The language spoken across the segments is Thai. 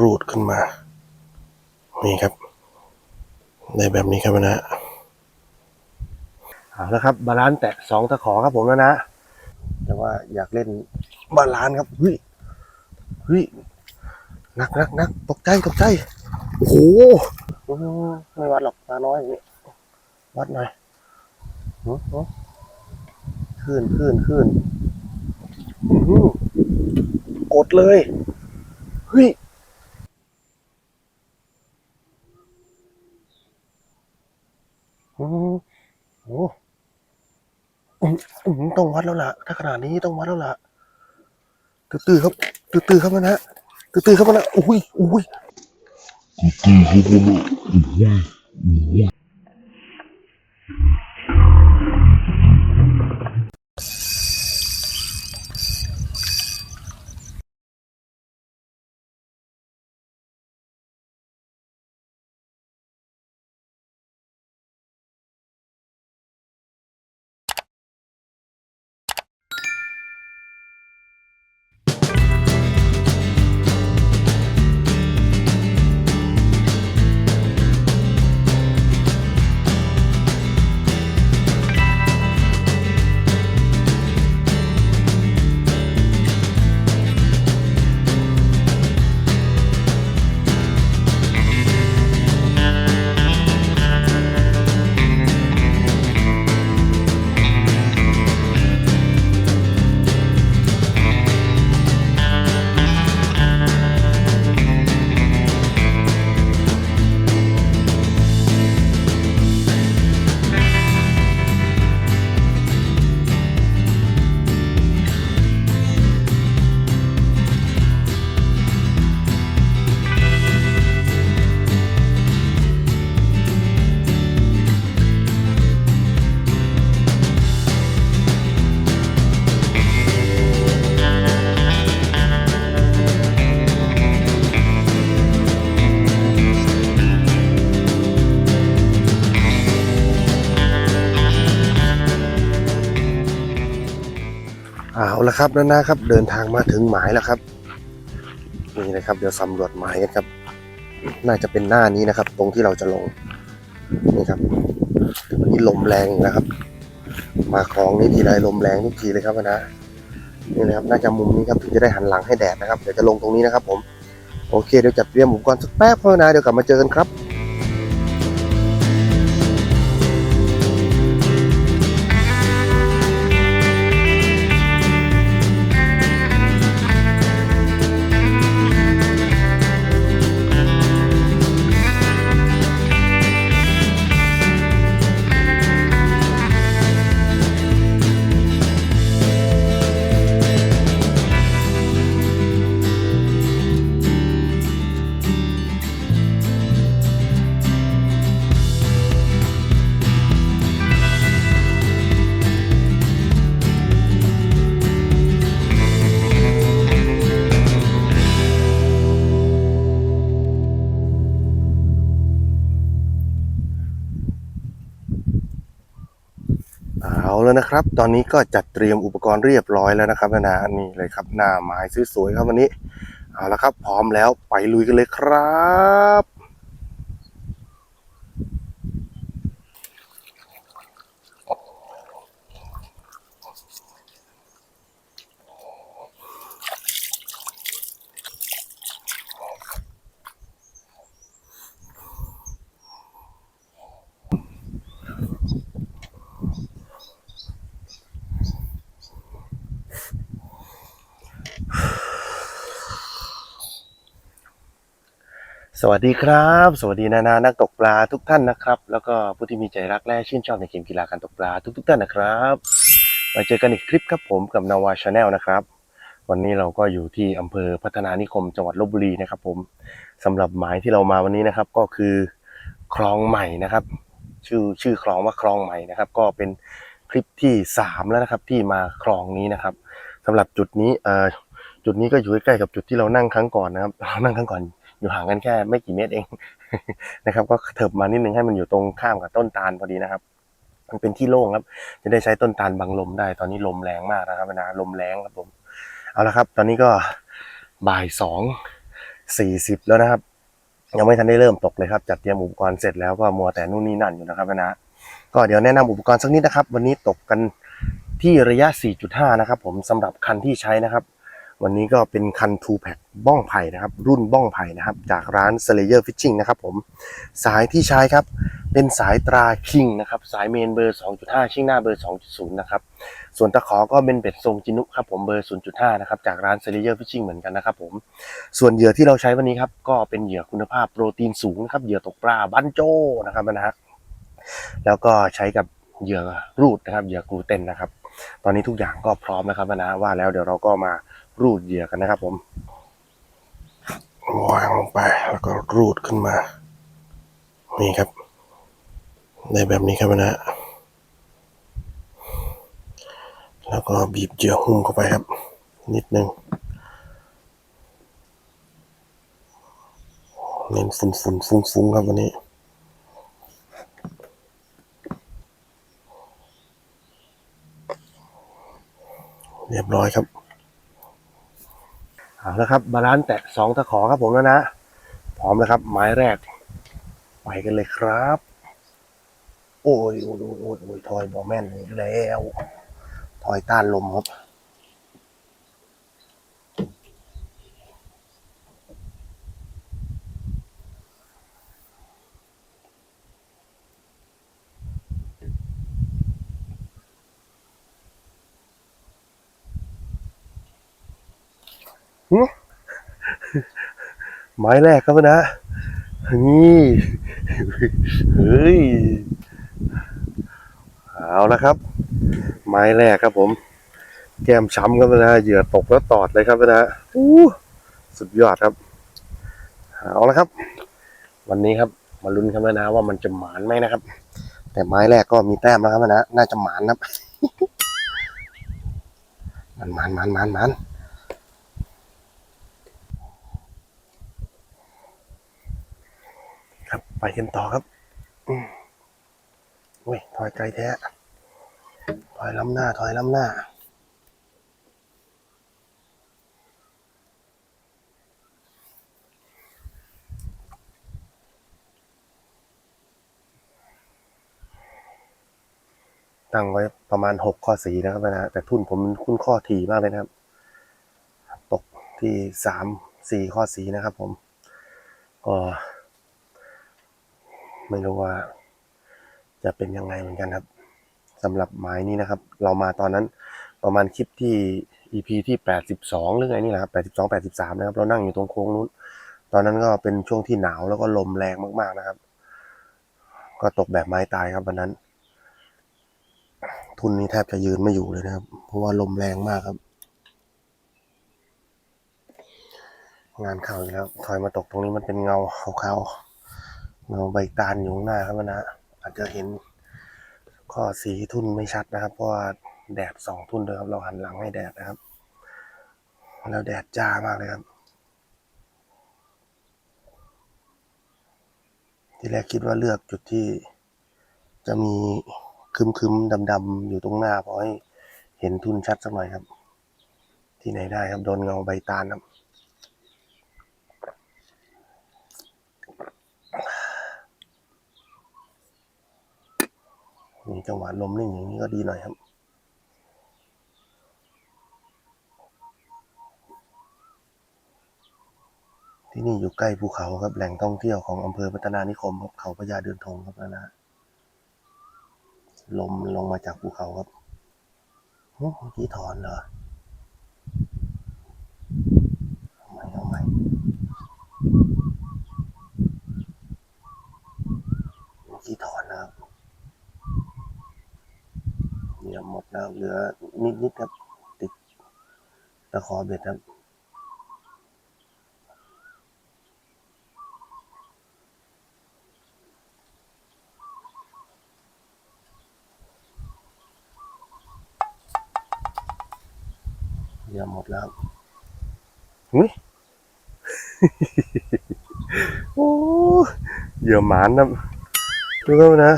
รูดขึ้นมา นี่ครับ ได้แบบนี้ครับนะเอาแล้วครับ บาลานซ์แตะสองตะขอครับผมแล้วนะ แต่ว่าอยากเล่นบาลานซ์ครับเฮ้ยเฮ้ยหนักหนักหนักตกใจตกใจ โอ้โหอืมไม่วัดหรอกปลาน้อยอย่างนี้วัดหน่อยหือหือขึ้นขึ้นขึ้นอื้อหือกดเลย เฮ้ย อืม โอ้อืมอืมต้องวัดแล้วล่ะ ถ้าขนาดนี้ต้องวัดแล้วล่ะ ตื้อๆครับ ตื้อๆครับมันฮะ ตื้อๆครับมันฮะอุ้ยอุ้ยเอาละ ครับนั่นนะครับ เดินทางมาถึงหมายแล้วครับ นี่นะครับ เดี๋ยวสำรวจหมายกันครับ น่าจะเป็นหน้านี้นะครับ ตรงที่เราจะลงนี่ครับวันนี้ลมแรงอีกนะครับ มาคลองนี้ทีไรลมแรงทุกทีเลยครับนะนี่นะครับน่าจะมุมนี้ครับถึงจะได้หันหลังให้แดดนะครับเดี๋ยวจะลงตรงนี้นะครับ ผมโอเคเดี๋ยวจัดเตรียมอุปกรณ์สักแป๊บเพื่อนะเดี๋ยวกลับมาเจอกันครับ แล้วนะครับ ตอนนี้ก็จัดเตรียมอุปกรณ์เรียบร้อยแล้วนะครับนะนี่เลยครับหน้าไม้สวยๆครับวันนี้เอาละครับ พร้อมแล้วไปลุยกันเลยครับ สวัสดีครับ สวัสดีนานานักตกปลาทุกท่านนะครับ แล้วก็ผู้ที่มีใจรักและชื่นชอบในเกมกีฬาการตกปลาทุกๆท่านนะครับมาเจอกันอีกคลิปครับผมกับนาวาชาแนลนะครับ วันนี้เราก็อยู่ที่อำเภอพัฒนานิคมจังหวัดลบบุรีนะครับ ผมสำหรับหมายที่เรามาวันนี้นะครับ ก็คือคลองใหม่นะครับ ชื่อชื่อคลองว่าคลองใหม่นะครับ ก็เป็นคลิปที่สามแล้วนะครับที่มาคลองนี้นะครับสำหรับจุดนี้เอ่อจุดนี้ก็อยู่ใกล้ๆกับจุดที่เรานั่งครั้งก่อนนะครับ เรานั่งครั้งก่อน อยู่ห่างกันแค่ไม่กี่เมตรเองนะครับ ก็เถิบมานิดนึงให้มันอยู่ตรงข้ามกับต้นตาลพอดีนะครับ มันเป็นที่โล่งครับ จะได้ใช้ต้นตาลบังลมได้ ตอนนี้ลมแรงมากนะครับนะลมแรงครับผม เอาละครับ ตอนนี้ก็บ่ายสองสี่สิบแล้วนะครับ ยังไม่ทันได้เริ่มตกเลยครับ จัดเตรียมอุปกรณ์เสร็จแล้วก็มัวแต่นู่นนี่นั่นอยู่นะครับนะก็เดี๋ยวแนะนำอุปกรณ์สักนิดนะครับ วันนี้ตกกันที่ระยะ 4.5 นะครับ ผมสำหรับคันที่ใช้นะครับ วันนี้ก็เป็นคัน2 pack บ้องไผ่นะครับ รุ่นบ้องไผ่นะครับ จากร้าน Slayer Fishing นะครับผม สายที่ใช้ครับ เป็นสายตราคิงนะครับ สายเมนเบอร์ 2.5 ชิ่งหน้าเบอร์ 2.0 นะครับ ส่วนตะขอก็เป็นเบ็ดทรงจินุครับผมเบอร์ 0.5 นะครับ จากร้าน Slayer Fishing เหมือนกันนะครับผม ส่วนเหยื่อที่เราใช้วันนี้ครับ ก็เป็นเหยื่อคุณภาพโปรตีนสูงนะครับ เหยื่อตกปลาบันโจนะครับนะฮะแล้วก็ใช้กับเหยื่อรูดนะครับ เหยื่อกลูเตนนะครับ ตอนนี้ทุกอย่างก็พร้อมนะครับนะว่าแล้วเดี๋ยวเราก็มา รูดเหยื่อกันนะครับ ผมวางลงไปแล้วก็รูดขึ้นมา นี่ครับในแบบนี้ครับนะ แล้วก็บีบเหยื่อหุ้มเข้าไปครับ นิดนึงเน้นฝุ่นฝุ่นฟุ้งฟุ้งครับวันนี้เรียบร้อยครับ เอาแล้วครับ บาลานซ์แตะสองตะขอครับผมแล้วนะ พร้อมแล้วครับ ไม้แรก ไปกันเลยครับ โอ้ยโอ้ยโอ้ยโอ้ยโอ้ยทอยบอแม่นอีกแล้ว ทอยต้านลมครับ ไม้แรกครับนะนี่เฮ้ยเอาละครับ ไม้แรกครับผม แก้มช้ำครับนะเหยื่อตกแล้วตอดเลยครับนะอู้สุดยอดครับเอาละครับ วันนี้ครับมาลุ้นครับนะว่ามันจะหมานไหมนะครับ แต่ไม้แรกก็มีแต้มแล้วครับนะน่าจะหมานครับมันมันมันมันมัน ครับไป กันต่อครับอุ้ยถอยไกลแท้ ถอยล้ำหน้า ถอยล้ำหน้า ตั้งไว้ประมาณหกข้อสีนะครับนะแต่ทุนผมคุ้นข้อถี่มากเลยนะครับ ตกที่สามสี่ข้อสีนะครับผมก็ ไม่รู้ว่า จะเป็นยังไงเหมือนกันครับสำหรับไม้นี้นะครับ เรามาตอนนั้นประมาณคลิปที่ EP ที่แปดสิบสองหรือไงนี่แหละครับแปดสิบสองแปดสิบสามนะครับ เรานั่งอยู่ตรงโค้งนู้น ตอนนั้นก็เป็นช่วงที่หนาวแล้วก็ลมแรงมากๆนะครับ ก็ตกแบบไม้ตายครับวันนั้น ทุนนี้แทบจะยืนไม่อยู่เลยนะครับ เพราะว่าลมแรงมากครับงานเข่าอีกแล้วถอยมาตกตรงนี้มันเป็นเงาขาวๆ เงาใบตาลอยู่ข้างหน้าครับนะอาจจะเห็นข้อสีทุนไม่ชัดนะครับ เพราะว่าแดดสองทุนเลยครับเราหันหลังให้แดดนะครับ แล้วแดดจ้ามากเลยครับ ที่แรกคิดว่าเลือกจุดที่จะมีคึมๆดำๆอยู่ตรงหน้าพอให้เห็นทุนชัดสักหน่อยครับ ที่ไหนได้ครับโดนเงาใบตาลครับ มีจังหวะลมนิ่งอย่างนี้ก็ดีหน่อยครับ ที่นี่อยู่ใกล้ภูเขาครับแหล่งท่องเที่ยวของอำเภอพัฒนานิคมครับเขาพญาเดินทงครับนะนะลมลงมาจากภูเขาครับโอ้เมื่อกี้ถอนเหรอเอาใหม่เอาใหม่เมื่อกี้ถอนนะครับ เห ยื่อหมดแล้วเหลือนิดนิดๆครับ ติดตะขอเบ็ดครับเหยื่อหมดแล้วหุ้ยโอ้เหยื่อหมานครับดูครับนะ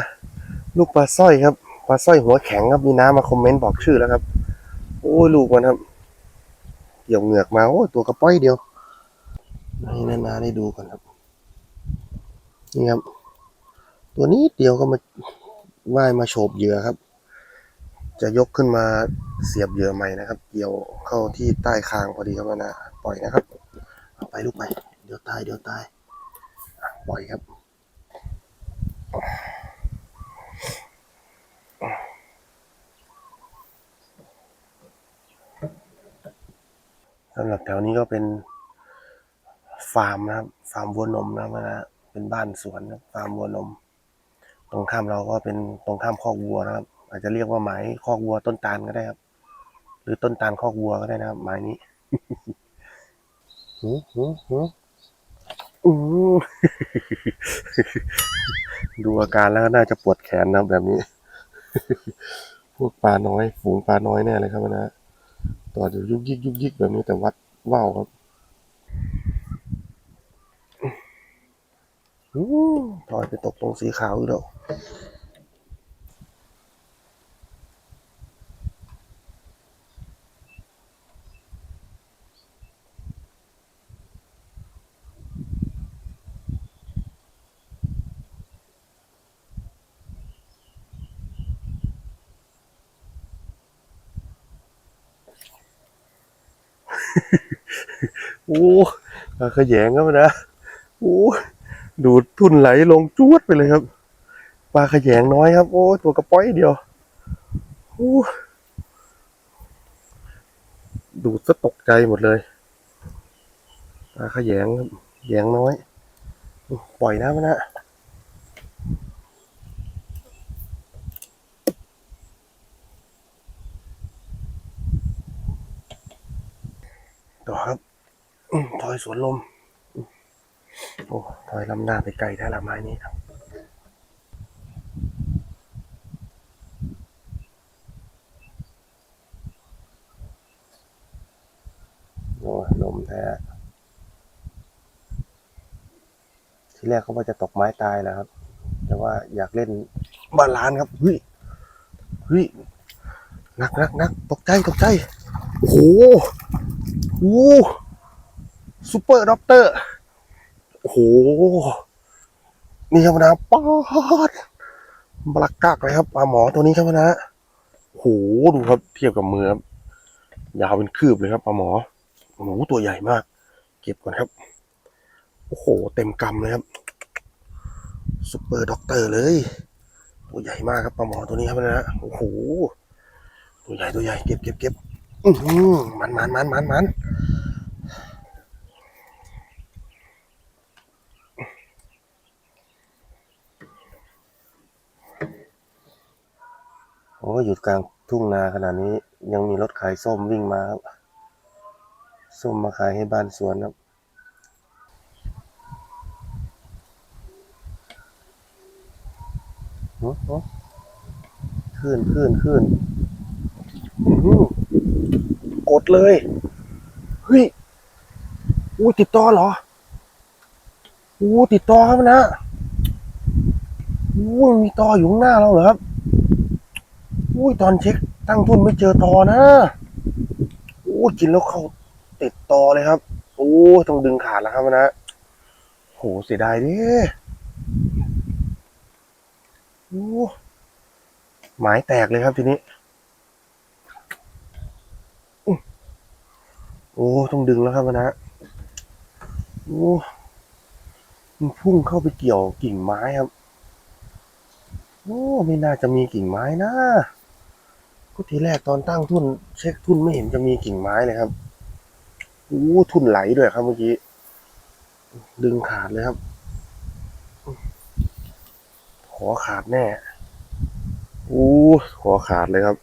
ลูกปลาสร้อยครับ ปลาสร้อยหัวแข็งครับมีน้ำมาคอมเมนต์บอกชื่อแล้วครับ โอ้ยลูกมันครับเกี่ยวเหงือกมาโอ้ตัวกระป้อยเดียวให้นานาได้ดูก่อนครับนี่ครับ ตัวนี้เดียวก็มาว่ายมาโฉบเหยื่อครับ จะยกขึ้นมาเสียบเหยื่อใหม่นะครับ เกี่ยวเข้าที่ใต้คางพอดีครับนานาปล่อยนะครับเอาไปลูกไปเดี๋ยวตายเดี๋ยวตายปล่อยครับ สำหรับแถวนี้ก็เป็นฟาร์มนะครับ ฟาร์มวัวนมนะครับนะเป็นบ้านสวนฟาร์มวัวนม ตรงข้ามเราก็เป็นตรงข้ามคอกวัวนะครับ อาจจะเรียกว่าหมายคอกวัวต้นตาลก็ได้ครับ หรือต้นตาลคอกวัวก็ได้นะครับหมายนี้หือหือหืออืมดูอาการแล้วก็น่าจะปวดแขนนะแบบนี้ พวกปลาน้อย ฝูงปลาน้อยแน่เลยครับนะ ต่อจะยุกยิกยุกยิกแบบนี้แต่วัดว่าวครับหูถอยไปตกตรงสีขาวอีกแล้ว โอ้ปลาขยงครับนะโอ้ดูดทุ่นไหลลงจวดไปเลยครับปลาขยงน้อยครับ โอ้ตัวกระป้อยเดียวโอ้ดูดซะตกใจหมดเลยปลาขยงครับแยงน้อย ปล่อยนะมันนะต่อครับ ถอยสวนลม โอ้ถอยลำหน้าไปไกลแท้ละไม้นี้ครับโอ้ยลมแท้ที่แรกเขาว่าจะตกไม้ตายแล้วครับ แต่ว่าอยากเล่นบาลานครับเฮ้ยเฮ้ยหนักหนักหนักตกใจตกใจ โอ้โหโอ้โห ซูเปอร์ด็อกเตอร์โอ้โห นี่ครับนะป๊อดบลักกักเลยครับปลาหมอตัวนี้ครับนะโอ้โหดูครับเทียบกับมือครับยาวเป็นคืบเลยครับปลาหมอโอ้โหตัวใหญ่มาก เก็บก่อนครับโอ้โห เต็มกำเลยครับซูเปอร์ด็อกเตอร์เลยตัวใหญ่มากครับปลาหมอตัวนี้ครับนะโอ้โหตัวใหญ่ตัวใหญ่เก็บเก็บเก็บมันมันมันมันมัน โอ้ยหยุดกลางทุ่งนาขนาดนี้ ยังมีรถขายส้มวิ่งมาครับส้มมาขายให้บ้านสวนครับหือหือขึ้นขึ้นขึ้นอื้อหือกดเลย เฮ้ยอู้ติดต่อเหรออู้ติดต่อครับนะอู้มีต่ออยู่ข้างหน้าเราเหรอครับ อู้ยตอนเช็คตั้งทุนไม่เจอต่อนะอู้กินแล้วเขาติดตอเลยครับโอ้ต้องดึงขาดแล้วครับนะโหเสียดายดิโอ้หมายแตกเลยครับทีนี้โอ้ต้องดึงแล้วครับนะโอ้มันพุ่งเข้าไปเกี่ยวกิ่งไม้ครับ โอ้ไม่น่าจะมีกิ่งไม้นะ ทีแรกตอนตั้งทุนเช็คทุนไม่เห็นจะมีกิ่งไม้เลยครับโอ้ทุนไหลด้วยครับเมื่อกี้ ดึงขาดเลยครับขอขาดแน่โอ้ขอขาดเลยครับ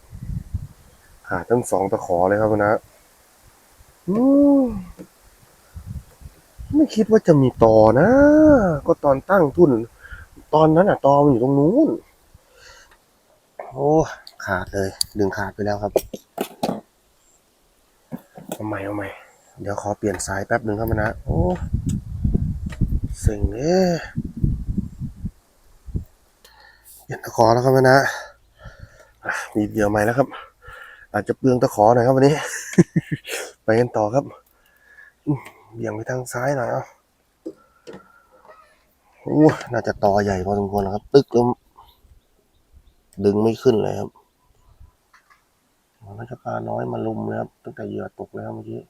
ขาดทั้งสองตะขอเลยครับนะอืมไม่คิดว่าจะมีต่อนะ ก็ตอนตั้งทุนตอนนั้นอะตอมันอยู่ตรงนู้น โอ้ ขาดเลย ดึงขาดไปแล้วครับเอาใหม่เอาใหม่ เดี๋ยวขอเปลี่ยนสายแป๊บหนึ่งครับนะ โอ้เซ็งเอ้เปลี่ยนตะขอแล้วครับนะอะมีเดี่ยวใหม่แล้วครับ อาจจะเปลืองตะขอหน่อยครับวันนี้ ไปกันต่อครับเบี่ยงไปทางซ้ายหน่อยเอะโอ้น่าจะต่อใหญ่พอสมควรนะครับ ตึกแล้วดึงไม่ขึ้นเลยครับ มันก็จะปลาน้อยมาลุมเลยครับตั้งแต่เหยื่อตกแล้วเมื่อกี้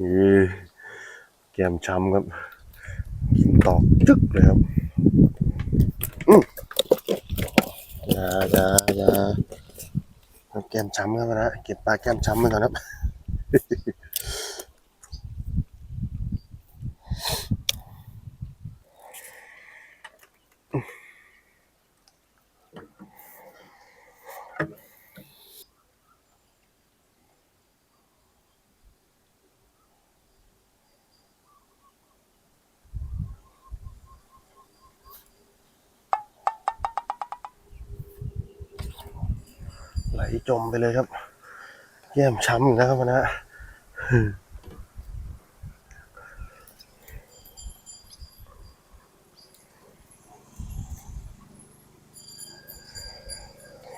นี่แกมช้ำครับ กินตอกจึ๊กเลยครับอืมย่าอย่าอย่าแกมช้ำครับนะเก็บปลาแกมช้ำไปก่อนครับ ไปเลยครับ แก้มช้ำอีกแล้วครับนะ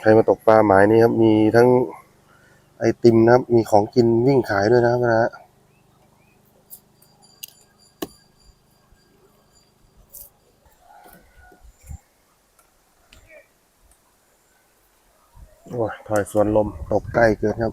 ใครมาตกปลาหมายนี้ครับ มีทั้งไอติมนะครับ มีของกินวิ่งขายด้วยนะครับนะ โอ้ยถอยสวนลมตกใกล้เกินครับ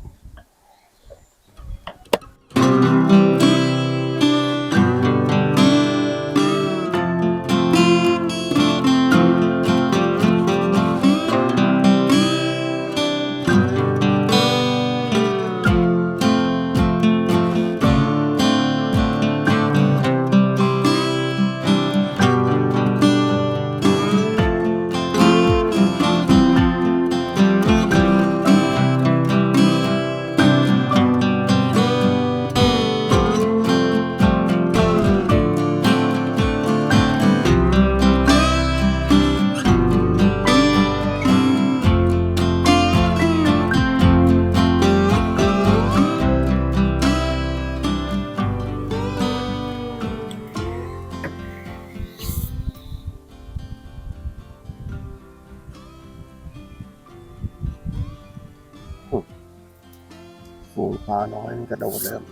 อยม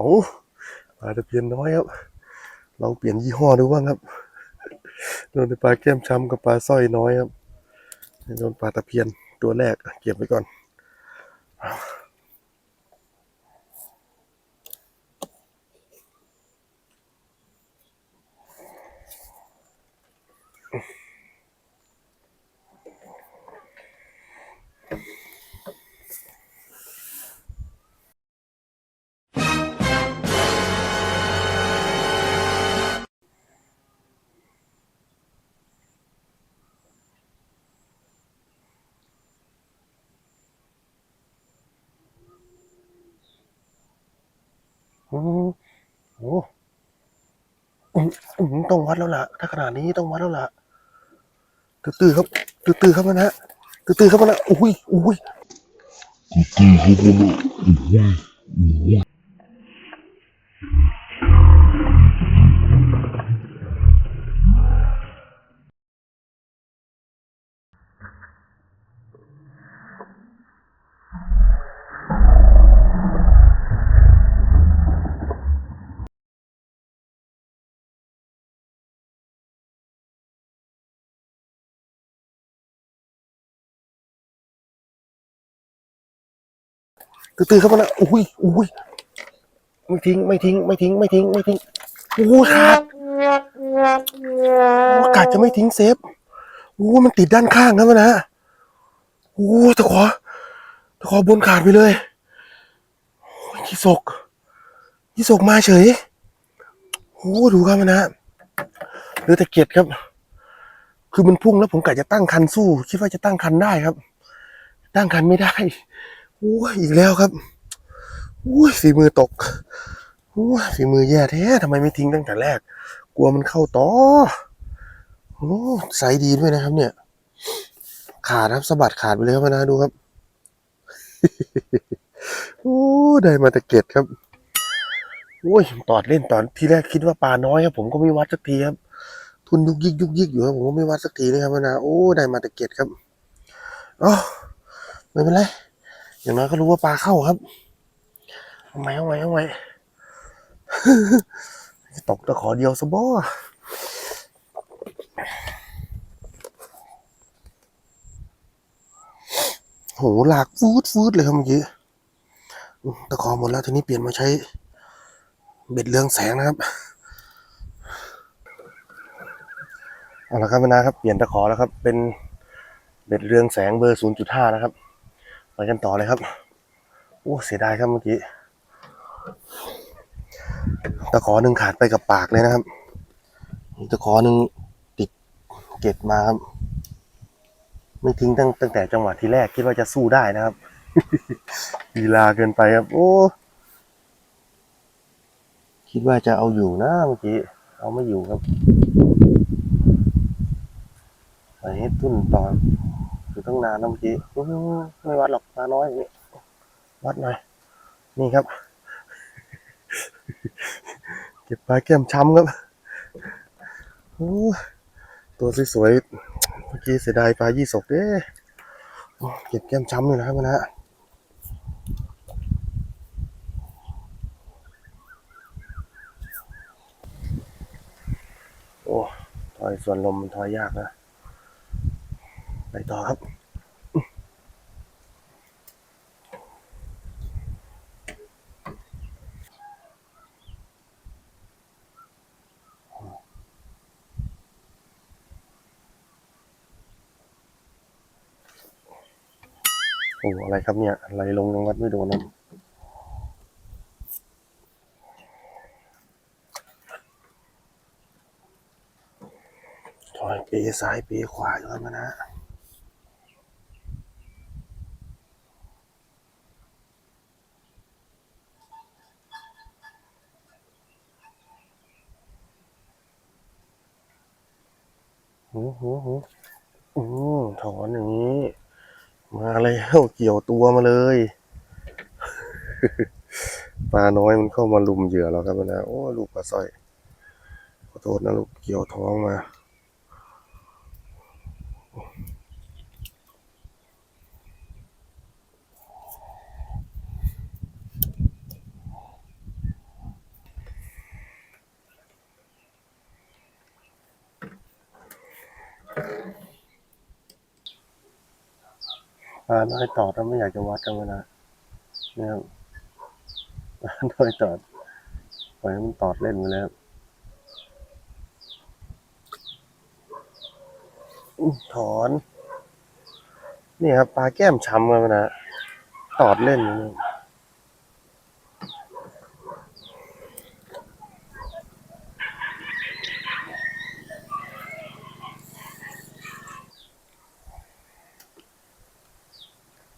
ั ปลาตะเพียนน้อยครับ ลองเปลี่ยนยี่ห้อดูบ้างครับ โดนปลาแก้มช้ำกับปลาสร้อยน้อยครับ โดนปลาตะเพียนตัวแรกเก็บไว้ก่อน โอ้โหโอ้โหต้องวัดแล้วล่ะ ถ้าขนาดนี้ต้องวัดแล้วล่ะ ตื้อๆครับ ตื้อๆครับนะฮะ ตื้อๆครับนะอุ้ยอุ้ยตื้อๆครับนะอุ้ยอุ้ย ตื่นขึ้นมาอุ้ยอุ้ยไม่ทิ้งไม่ทิ้งไม่ทิ้งไม่ทิ้งไม่ทิ้งโอ้ขาดโอ้กาดจะไม่ทิ้งเซฟโอ้มันติดด้านข้างครับนะโอ้ตะขอตะขอบนขาดไปเลยโอ้ยยี่สกยี่สกมาเฉยโอ้ดูครับนะเหลือแต่เกียรติครับ คือมันพุ่งแล้วผมกะจะตั้งคันสู้ คิดว่าจะตั้งคันได้ครับ ตั้งคันไม่ได้ อ้ยอีกแล้วครับโอ้ยฝีมือตกโอ้ยฝีมือแย่แท้ทำไมไม่ทิ้งตั้งแต่แรก กลัวมันเข้าต่อโอ้ไซส์ดีด้วยนะครับ เนี่ย ขาดครับสะบัดขาดไปเลยครับนะดูครับโอ้ได้มาต่เก็ดครับโอ้ยตอดเล่นตอนที่แรกคิดว่าปลาน้อยครับ ผมก็ไม่วัดสักทีครับ ทุนยุกยิกยุกยิกอยู่ครับผมก็ไม่วัดสักทีนะครับนะโอ้ได้มาต่เก็ดครับอ๋อไม่เป็นไร อย่างน้อยก็รู้ว่าปลาเข้าครับเอาไว้เอาไว้เอาไว้ตกตะขอเดียวซะบ่โหหลากฟูดฟูดเลยครับเมื่อกี้ตะขอหมดแล้วทีนี้เปลี่ยนมาใช้ เบ็ดเรืองแสงนะครับเอาละครับนะครับเปลี่ยนตะขอแล้วครับ เป็นเบ็ดเรืองแสงเบอร์ 0.5 นะครับ ไปกันต่อเลยครับโอ้เสียดายครับเมื่อกี้ตะขอหนึ่งขาดไปกับปากเลยนะครับตะขอหนึ่งติดเก็ดมาครับ ไม่ทิ้งตั้งตั้งแต่จังหวะที่แรกคิดว่าจะสู้ได้นะครับลีลาเกินไปครับ โอ้ คิดว่าจะเอาอยู่นะเมื่อกี้ เอาไม่อยู่ครับไปให้ทุ่นตอน ตั้งนานเมื่อกี้อื้อหือไม่วัดหรอกมาน้อยอย่างนี้วัดหน่อย นี่ครับ เก็บปลาแก้มช้ำครับโอ้ตัวสวยๆ เมื่อกี้เสียดายปลายี่สกเด้เก็บแก้มช้ำอยู่นะครับนะฮะโอ้ ถอยส่วนลมมันถอยยากนะ ไปต่อครับ โอ้อะไรครับเนี่ย อะไรลงยังวัดไม่โดนนะถอยเปซ้ายเปขวาอยู่แล้วนะหูหูหูอืมถอนอย่างนี้ มาแล้วเกี่ยวตัวมาเลย ปลาน้อยมันเข้ามาลุมเหยื่อเราครับนะโอ้ลูกปลาสร้อยขอโทษนะลูกเกี่ยวท้องมา ปลาน้อยตอถ้าไม่อยากจะวัดกันเวลาเนี่ยครับปลาน้อยตอดปล่อยให้มันตอดเล่นไปแล้วถอน นี่ครับปลาแก้มช้ำกันนะ ตอดเล่นอยู่นี่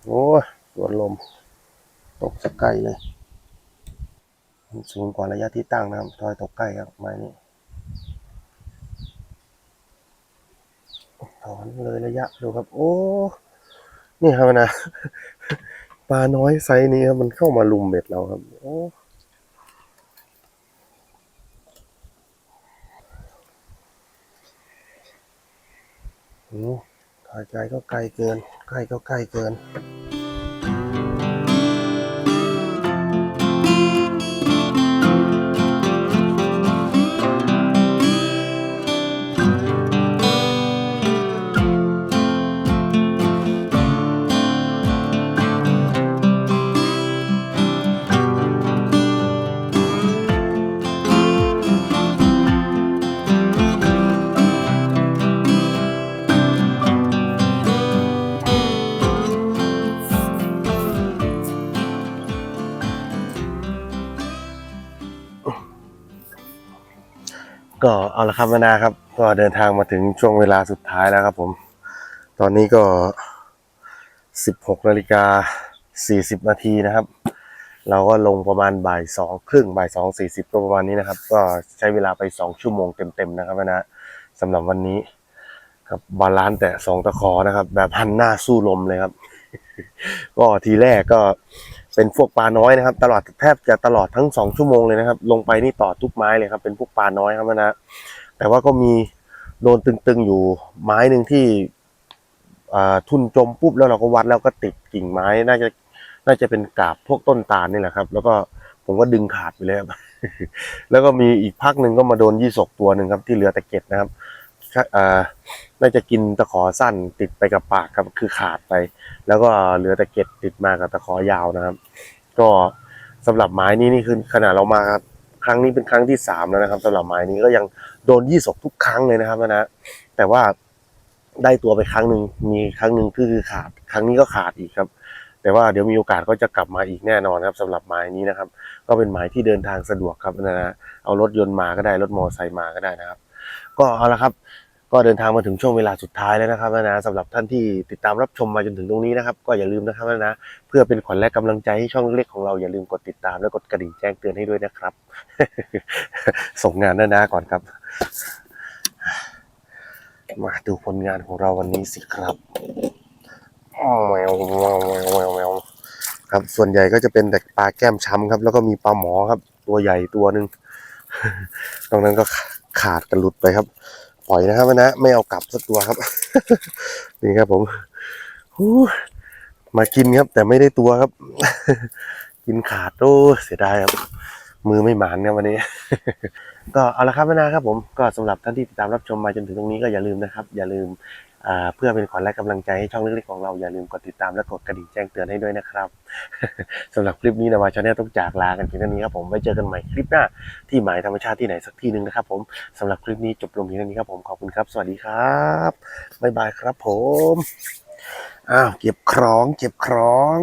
โอ้ยสวนลม ตกสักไกลเลยมันสูงกว่าระยะที่ตั้งนะครับทอยตกใกล้ครับไม้นี้ถอนเลยระยะดูครับ โอ้นี่ครับนะปลาน้อยไซส์นี้ครับมันเข้ามาลุมเบ็ดเราครับ โอ้โหถอยไกลก็ไกลเกิน ใกล้ก็ใกล้เกิน ก็เอาละครับวนาครับ ก็เดินทางมาถึงช่วงเวลาสุดท้ายแล้วครับผม ตอนนี้ก็16นาฬิกา40นาทีนะครับ เราก็ลงประมาณบ่ายสองครึ่งบ่ายสองสี่สิบก็ประมาณนี้นะครับ ก็ใช้เวลาไปสองชั่วโมงเต็มๆนะครับนะสำหรับวันนี้ครับบาลานซ์แต่สองตะขอนะครับ แบบหันหน้าสู้ลมเลยครับ ก็ทีแรกก็ เป็นพวกปลาน้อยนะครับ ตลอดแทบจะตลอดทั้งสองชั่วโมงเลยนะครับ ลงไปนี่ต่อทุกไม้เลยครับ เป็นพวกปลาน้อยครับนะ แต่ว่าก็มีโดนตึงๆอยู่ไม้หนึ่งที่ทุ่นจมปุ๊บแล้วเราก็วัดแล้วก็ติดกิ่งไม้น่าจะน่าจะเป็นกาบพวกต้นตาลนี่แหละครับ แล้วก็ผมก็ดึงขาดไปเลยครับแล้วก็มีอีกพักหนึ่งก็มาโดนยี่สกตัวหนึ่งครับที่เหลือแต่เก็ดนะครับ น่าจะกินตะขอสั้นติดไปกับปากครับคือขาดไป แล้วก็เหลือแต่เกล็ดติดมากับตะขอยาวนะครับ ก็สำหรับไม้นี้นี่คือขนาดเรามาครั้งนี้เป็นครั้งที่สามแล้วนะครับสำหรับไม้นี้ก็ยังโดนยี่สกทุกครั้งเลยนะครับนะแต่ว่าได้ตัวไปครั้งหนึ่งมีครั้งหนึ่งคือคือขาด ครั้งนี้ก็ขาดอีกครับ แต่ว่าเดี๋ยวมีโอกาสก็จะกลับมาอีกแน่นอนครับสำหรับไม้นี้นะครับ ก็เป็นไม้ที่เดินทางสะดวกครับนะฮะเอารถยนต์มาก็ได้รถมอเตอร์ไซค์มาก็ได้นะครับ ก็เอาละครับ ก็เดินทางมาถึงช่วงเวลาสุดท้ายแล้วนะครับนะสำหรับท่านที่ติดตามรับชมมาจนถึงตรงนี้นะครับ ก็อย่าลืมนะครับนะเพื่อเป็นขวัญและกำลังใจให้ช่องเล็กของเราอย่าลืมกดติดตามและกดกระดิ่งแจ้งเตือนให้ด้วยนะครับ ส่งงานนะนะก่อนครับ มาดูผลงานของเราวันนี้สิครับแมวแมวแมวแมวแมวครับส่วนใหญ่ก็จะเป็นแต่ปลาแก้มช้ำครับ แล้วก็มีปลาหมอครับ ตัวใหญ่ตัวหนึ่งตรงนั้นก็ขาดกันหลุดไปครับ ปล่อยนะครับนะ ไม่เอากลับสักตัวครับ นี่ครับผมมากินครับ แต่ไม่ได้ตัวครับ กินขาดโอ้เสียดายครับ มือไม่หมานครับวันนี้ ก็เอาละครับนะครับผมก็สำหรับท่านที่ติดตามรับชมมาจนถึงตรงนี้ก็อย่าลืมนะครับ อย่าลืม เพื่อเป็นขวัญและกำลังใจให้ช่องเล็กๆของเราอย่าลืมกดติดตามและกดกระดิ่งแจ้งเตือนให้ด้วยนะครับสำหรับคลิปนี้นะวาชาแนลต้องจากลากันเพียงเท่านี้ครับผมไว้เจอกันใหม่คลิปหน้าที่หมายธรรมชาติที่ไหนสักที่หนึ่งนะครับผมสำหรับคลิปนี้จบลงเพียงเท่านี้ครับผมขอบคุณครับ สวัสดีครับบ๊ายบายครับผมอ้าวเก็บครองเก็บครอง